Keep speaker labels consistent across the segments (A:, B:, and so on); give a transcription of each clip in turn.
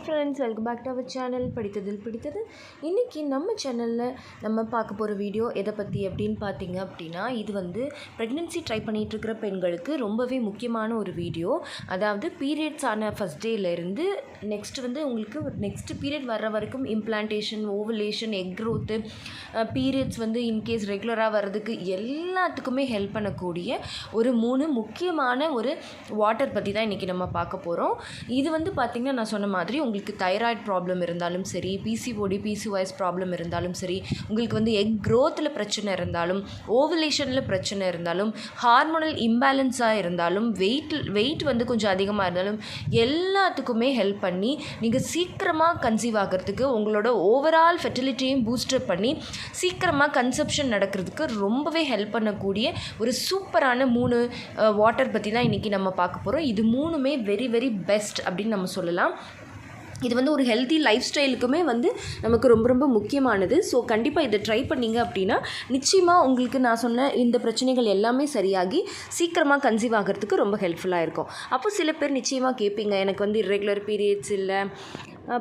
A: Hi friends welcome back to our channel படித்ததில் பிடித்தது. இன்றைக்கி நம்ம சேனலில் நம்ம பார்க்க போகிற வீடியோ எதை பற்றி அப்படின்னு பார்த்தீங்க அப்படின்னா இது வந்து ப்ரெக்னென்சி ட்ரை பண்ணிகிட்ருக்கிற பெண்களுக்கு ரொம்பவே முக்கியமான ஒரு வீடியோ அதாவது பீரியட்ஸ் ஆன ஃபஸ்ட் டேலேருந்து நெக்ஸ்ட் வந்து உங்களுக்கு நெக்ஸ்ட் பீரியட் வர்ற வரைக்கும் implantation ovulation egg growth periods வந்து இன்கேஸ் ரெகுலராக வர்றதுக்கு எல்லாத்துக்குமே ஹெல்ப் பண்ணக்கூடிய ஒரு மூணு முக்கியமான ஒரு வாட்டர் பற்றி தான் இன்றைக்கி நம்ம பார்க்க போகிறோம் இது வந்து பார்த்திங்கன்னா நான் சொன்ன மாதிரி உங்களுக்கு தைராய்டு ப்ராப்ளம் இருந்தாலும் சரி பிசிஓடி பிசிஒய்ஸ் ப்ராப்ளம் இருந்தாலும் சரி உங்களுக்கு வந்து எக் க்ரோத்தில் பிரச்சனை இருந்தாலும் ஓவலேஷனில் பிரச்சனை இருந்தாலும் ஹார்மோனல் இம்பேலன்ஸாக இருந்தாலும் வெயிட் வெயிட் வந்து கொஞ்சம் அதிகமாக இருந்தாலும் எல்லாத்துக்குமே ஹெல்ப் பண்ணி நீங்கள் சீக்கிரமாக கன்சீவ் ஆகிறதுக்கு உங்களோட ஓவரால் ஃபெர்டிலிட்டியும் பூஸ்டப் பண்ணி சீக்கிரமாக கன்செப்ஷன் நடக்கிறதுக்கு ரொம்பவே ஹெல்ப் பண்ணக்கூடிய ஒரு சூப்பரான மூணு வாட்டர் பற்றி தான் இன்றைக்கி நம்ம பார்க்க போகிறோம் இது மூணுமே வெரி வெரி பெஸ்ட் அப்படின்னு நம்ம சொல்லலாம். இது வந்து ஒரு ஹெல்த்தி லைஃப் ஸ்டைலுக்குமே வந்து நமக்கு ரொம்ப ரொம்ப முக்கியமானது. ஸோ கண்டிப்பாக இதை ட்ரை பண்ணிங்க அப்படின்னா நிச்சயமாக உங்களுக்கு நான் சொன்ன இந்த பிரச்சனைகள் எல்லாமே சரியாகி சீக்கிரமாக கன்சீவ் ஆகிறதுக்கு ரொம்ப ஹெல்ப்ஃபுல்லாக இருக்கும். அப்போ சில பேர் நிச்சயமாக கேட்பீங்க எனக்கு வந்து இரெகுலர் பீரியட்ஸ் இல்லை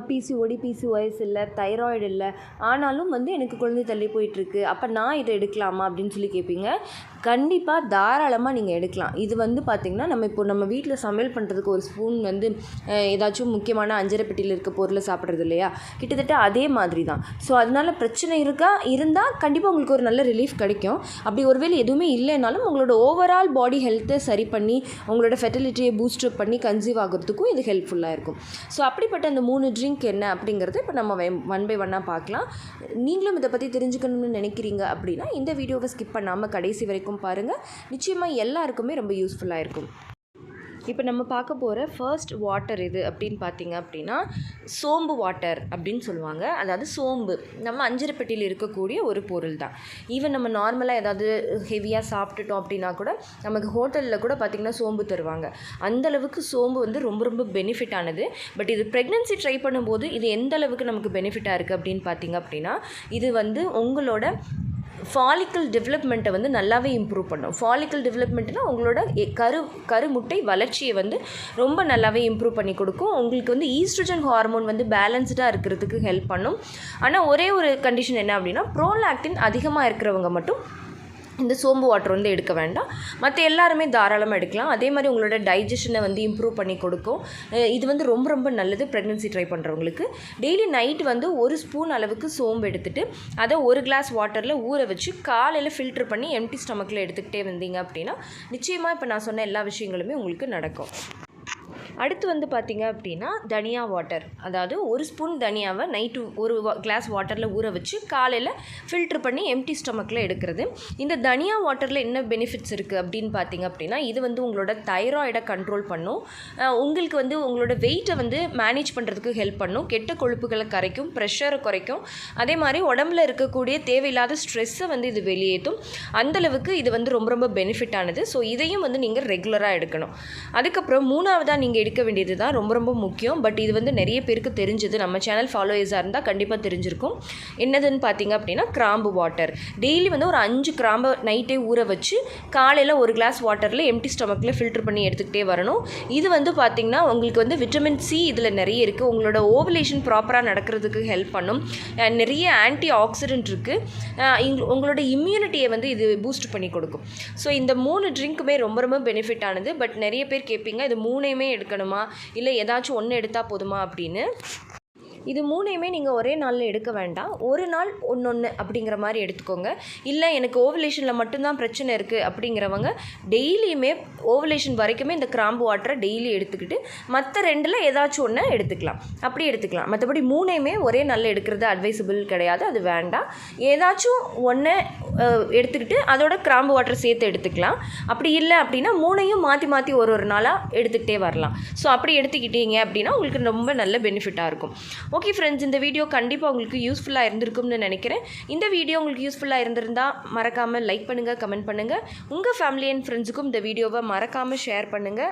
A: பிசிஓடி பிசிஓஎஸ் இல்லை தைராய்டு இல்லை. ஆனாலும் வந்து எனக்கு குழந்தை தள்ளி போயிட்டுருக்கு. அப்போ நான் இதை எடுக்கலாமா அப்படின்னு சொல்லி கேட்பீங்க கண்டிப்பாக தாராளமாக நீங்கள் எடுக்கலாம். இது வந்து பார்த்திங்கன்னா நம்ம இப்போ நம்ம வீட்டில் சமையல் பண்ணுறதுக்கு ஒரு ஸ்பூன் வந்து ஏதாச்சும் முக்கியமான அஞ்சரை பெட்டியில் இருக்க பொருளை சாப்பிட்றது இல்லையா? கிட்டத்தட்ட அதே மாதிரி தான். ஸோ அதனால் பிரச்சனை இருக்கா? இருந்தால் கண்டிப்பாக உங்களுக்கு ஒரு நல்ல ரிலீஃப் கிடைக்கும். அப்படி ஒருவேளை எதுவுமே இல்லைனாலும் உங்களோட ஓவரால் பாடி ஹெல்த்தை சரி பண்ணி உங்களோட ஃபெர்டிலிட்டியை பூஸ்டப் பண்ணி கன்சீவ் ஆகிறதுக்கும் இது ஹெல்ப்ஃபுல்லாக இருக்கும். ஸோ அப்படிப்பட்ட அந்த மூணு ட்ரிங்க் என்ன அப்படிங்கிறத இப்போ நம்ம ஒன் பை ஒன்னாக பார்க்கலாம். நீங்களும் இதை பற்றி தெரிஞ்சுக்கணும்னு நினைக்கிறீங்க அப்படின்னா இந்த வீடியோவை ஸ்கிப் பண்ணாமல் கடைசி வரைக்கும் பாருங்கள் நிச்சயமாக எல்லாருக்குமே ரொம்ப யூஸ்ஃபுல்லாக இருக்கும். இப்போ நம்ம பார்க்க போகிற ஃபர்ஸ்ட் வாட்டர் இது அப்படின்னு பார்த்தீங்க அப்படின்னா சோம்பு வாட்டர் அப்படின்னு சொல்லுவாங்க. அதாவது சோம்பு. நம்ம அஞ்சரைப்பட்டியில் இருக்கக்கூடிய ஒரு பொருள் தான். ஈவன் நம்ம நார்மலாக ஏதாவது ஹெவியாக சாப்பிட்டுட்டோம் அப்படின்னா கூட நமக்கு ஹோட்டலில் கூட பார்த்திங்கன்னா சோம்பு தருவாங்க. அந்தளவுக்கு சோம்பு வந்து ரொம்ப ரொம்ப பெனிஃபிட் ஆனது. பட் இது ப்ரெக்னென்சி ட்ரை பண்ணும்போது இது எந்த அளவுக்கு நமக்கு பெனிஃபிட்டாக இருக்குது அப்படின்னு பார்த்தீங்க அப்படின்னா இது வந்து உங்களோட ஃபாலிக்கல் டெவலப்மெண்ட்டை வந்து நல்லாவே இம்ப்ரூவ் பண்ணும். ஃபாலிக்கல் டெவலப்மெண்ட்னா உங்களோட கரு கருமுட்டை வளர்ச்சியை வந்து ரொம்ப நல்லாவே இம்ப்ரூவ் பண்ணி கொடுக்கும். உங்களுக்கு வந்து ஈஸ்ட்ரஜன் ஹார்மோன் வந்து பேலன்ஸ்டாக இருக்கிறதுக்கு ஹெல்ப் பண்ணும். ஆனால் ஒரே ஒரு கண்டிஷன் என்ன அப்படின்னா ப்ரோலாக்டின் அதிகமாக இருக்கிறவங்க மட்டும் இந்த சோம்பு வாட்டர் வந்து எடுக்க வேண்டாம். மற்ற எல்லாருமே தாராளமாக எடுக்கலாம். அதே மாதிரி உங்களோட டைஜஷனை வந்து இம்ப்ரூவ் பண்ணி கொடுக்கும். இது வந்து ரொம்ப ரொம்ப நல்லது ப்ரெக்னென்சி ட்ரை பண்ணுறவங்களுக்கு டெய்லி நைட் வந்து ஒரு ஸ்பூன் அளவுக்கு சோம்பு எடுத்துகிட்டு அதை ஒரு கிளாஸ் வாட்டரில் ஊற வச்சு காலையில் ஃபில்டர் பண்ணி எம்டி ஸ்டமக்கில் எடுத்துக்கிட்டே வந்தீங்க அப்படின்னா நிச்சயமாக இப்போ நான் சொன்ன எல்லா விஷயங்களுமே உங்களுக்கு நடக்கும். அடுத்து வந்து பார்த்திங்க அப்படின்னா தனியா வாட்டர் அதாவது ஒரு ஸ்பூன் தனியாவை நைட்டு ஒரு கிளாஸ் வாட்டரில் ஊற வச்சு காலையில் ஃபில்ட்ரு பண்ணி எம்டி ஸ்டொமக்கில் எடுக்கிறது. இந்த தனியா வாட்டரில் என்ன பெனிஃபிட்ஸ் இருக்குது அப்படின்னு பார்த்திங்க அப்படின்னா இது வந்து உங்களோட தைராய்டை கண்ட்ரோல் பண்ணும். உங்களுக்கு வந்து உங்களோட வெயிட்டை வந்து மேனேஜ் பண்ணுறதுக்கு ஹெல்ப் பண்ணும். கெட்ட கொழுப்புகளை கரைக்கும் ப்ரெஷரை குறைக்கும். அதே மாதிரி உடம்புல இருக்கக்கூடிய தேவையில்லாத ஸ்ட்ரெஸ்ஸை வந்து இது வெளியேற்றும். அந்தளவுக்கு இது வந்து ரொம்ப ரொம்ப பெனிஃபிட் ஆனது. ஸோ இதையும் வந்து நீங்கள் ரெகுலராக எடுக்கணும். அதுக்கப்புறம் மூணாவதாக நீங்கள் எடுக்க வேண்டியது தான் ரொம்ப ரொம்ப முக்கியம். பட் இது வந்து நிறைய பேருக்கு தெரிஞ்சது. நம்ம சேனல் ஃபாலோயர்ஸாக இருந்தால் கண்டிப்பாக தெரிஞ்சிருக்கும். என்னதுன்னு பார்த்தீங்க அப்படின்னா கிராம்பு வாட்டர் டெய்லி வந்து ஒரு அஞ்சு கிராம்பை நைட்டே ஊற வச்சு காலையில் ஒரு கிளாஸ் வாட்டரில் எம்டி ஸ்டமக்கில் ஃபில்டர் பண்ணி எடுத்துக்கிட்டே வரணும். இது வந்து பார்த்திங்கன்னா உங்களுக்கு வந்து விட்டமின் சி இதில் நிறைய இருக்குது உங்களோட ஓவலேஷன் ப்ராப்பராக நடக்கிறதுக்கு ஹெல்ப் பண்ணும். நிறைய ஆன்டி ஆக்சிடென்ட் இருக்குது உங்களோட இம்யூனிட்டியை வந்து இது பூஸ்ட் பண்ணி கொடுக்கும். ஸோ இந்த மூணு ட்ரிங்க்குமே ரொம்ப ரொம்ப பெனிஃபிட் ஆனது. பட் நிறைய பேர் கேட்பீங்க இது மூணையுமே எடுக்கணும். இல்லை ஏதாச்சும் ஒன்று எடுத்தால் போதுமா அப்படின்னு. இது மூணையுமே நீங்கள் ஒரே நாளில் எடுக்க வேண்டாம். ஒரு நாள் ஒன்று ஒன்று அப்படிங்கிற மாதிரி எடுத்துக்கோங்க. இல்லை எனக்கு ஓவலேஷனில் மட்டும்தான் பிரச்சனை இருக்குது அப்படிங்கிறவங்க டெய்லியுமே ஓவலேஷன் வரைக்குமே இந்த கிராம்பு வாட்டரை டெய்லி எடுத்துக்கிட்டு மற்ற ரெண்டில் ஏதாச்சும் ஒன்று எடுத்துக்கலாம். அப்படி எடுத்துக்கலாம். மற்றபடி மூணையுமே ஒரே நாளில் எடுக்கிறது அட்வைசபிள் கிடையாது. அது வேண்டாம். ஏதாச்சும் ஒன்று எடுத்துக்கிட்டு அதோட கிராம்பு வாட்டர் சேர்த்து எடுத்துக்கலாம். அப்படி இல்லை அப்படின்னா மூணையும் மாற்றி மாற்றி ஒரு ஒரு நாளாக எடுத்துக்கிட்டே வரலாம். ஸோ அப்படி எடுத்துக்கிட்டீங்க அப்படின்னா உங்களுக்கு ரொம்ப நல்ல பெனிஃபிட்டாக இருக்கும். ஓகே ஃப்ரெண்ட்ஸ் இந்த வீடியோ கண்டிப்பாக உங்களுக்கு யூஸ்ஃபுல்லாக இருந்திருக்கும்னு நினைக்கிறேன். இந்த வீடியோ உங்களுக்கு யூஸ்ஃபுல்லாக இருந்திருந்தால் மறக்காமல் லைக் பண்ணுங்கள் கமெண்ட் பண்ணுங்கள் உங்கள் ஃபேமிலி அண்ட் ஃப்ரெண்ட்ஸுக்கும் இந்த வீடியோவை மறக்காமல் ஷேர் பண்ணுங்கள்